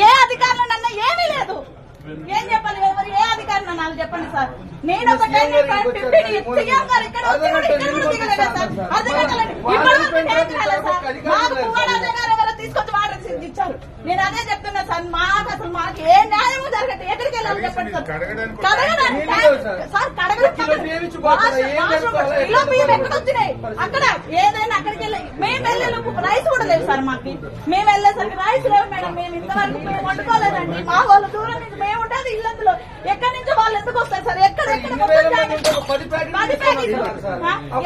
ఏ అధికారులు నన్ను ఏమీ లేదు. ఏం చెప్పాలి? ఎవరు ఏ అధికారులు? నాకు చెప్పండి సార్. నేను ఒక టైం సీఎం గారు ఇక్కడ ఇక్కడ సార్. సార్ మాకు పువ్వారాజు గారు ఎవరో తీసుకొచ్చి వాటర్ ఇచ్చారు నేను అదే చెప్తున్నా సార్ మాకు అసలు మాకు ఏ న్యాయం జరగట్టు ఎక్కడికి వెళ్ళాలి చెప్పండి సార్? కడగడం బియ్యం ఎక్కడ వచ్చినాయి అక్కడ ఏదైనా అక్కడికి వెళ్ళి మేము వెళ్ళే రైస్ కూడా లేదు సార్ మాకు. మేము వెళ్ళేసరికి రైస్ లేవు మేడం. మేము ఇంతవరకు మేము వండుకోలేదండి. మా వాళ్ళు దూరం నుంచి మేము ఉండేది ఇల్లందులో. ఎక్కడి నుంచి వాళ్ళు ఎందుకు వస్తారు సార్? ఎక్కడ ఎక్కడ పది ప్యాకెట్లు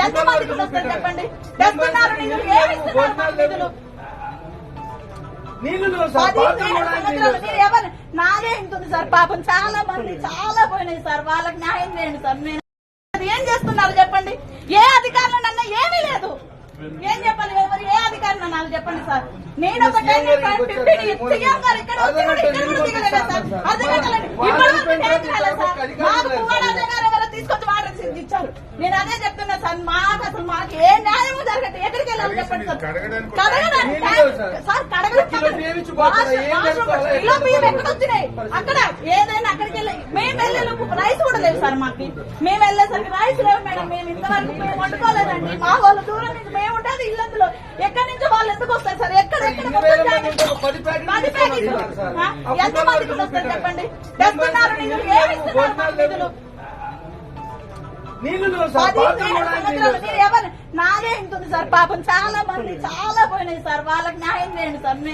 ఎంత మందికి వస్తారు. చెప్పండి? నిధులు ఏమి ఇస్తున్నారు నిధులు ఎవరు? నాదే ఇంటుంది సార్ పాపం చాలా మంది చాలా పోయినాయి సార్. వాళ్ళకి న్యాయం చేయండి సార్. నేను ఏం చేస్తున్నారు చెప్పండి? ఏ అధికారులు నన్ను ఏమీ లేదు. ఏం చెప్పాలి? ఎవరు? ఏ అధికారులు నాకు చెప్పండి సార్. నేను ఒక టైం సీఎం గారు ఇక్కడ తీసుకొచ్చి వాటర్ ఇచ్చారు. నేను అదే చెప్తున్నా సార్ మాకు అసలు మాకు ఏ న్యాయం జరగట్టు ఎక్కడికి వెళ్ళాలి చెప్పండి. సార్ లేవు సార్. కడగడం బియ్యం ఎక్కడ వచ్చినాయి? అక్కడ ఏదైనా అక్కడికి వెళ్ళి మేము వెళ్ళే రైస్ కూడా లేదు సార్ మాకు. మేము వెళ్ళేసరికి రైస్ లేవు మేడం. మేము ఇంతవరకు మేము వండుకోలేదండి. మా వాళ్ళు దూరం నుంచి మేము ఉండేది ఇల్లందులో ఎక్కడి నుంచి వాళ్ళు ఎందుకు వస్తారు సార్? ఎక్కడ ఎక్కడ పది ప్యాకెట్లు ఎంత మందికి వస్తారు. చెప్పండి? నిధులు ఏమి ఇస్తున్నారు నిధులు? నీళ్ళు లేవు సార్ బాత్రూమ్ కూడా నీళ్ళు లేవు ఎవరు? నాదే ఇంటుంది సార్. పాపం చాలా మంది చాలా పోయినాయి సార్. వాళ్ళకి న్యాయం చేయండి సార్. నేను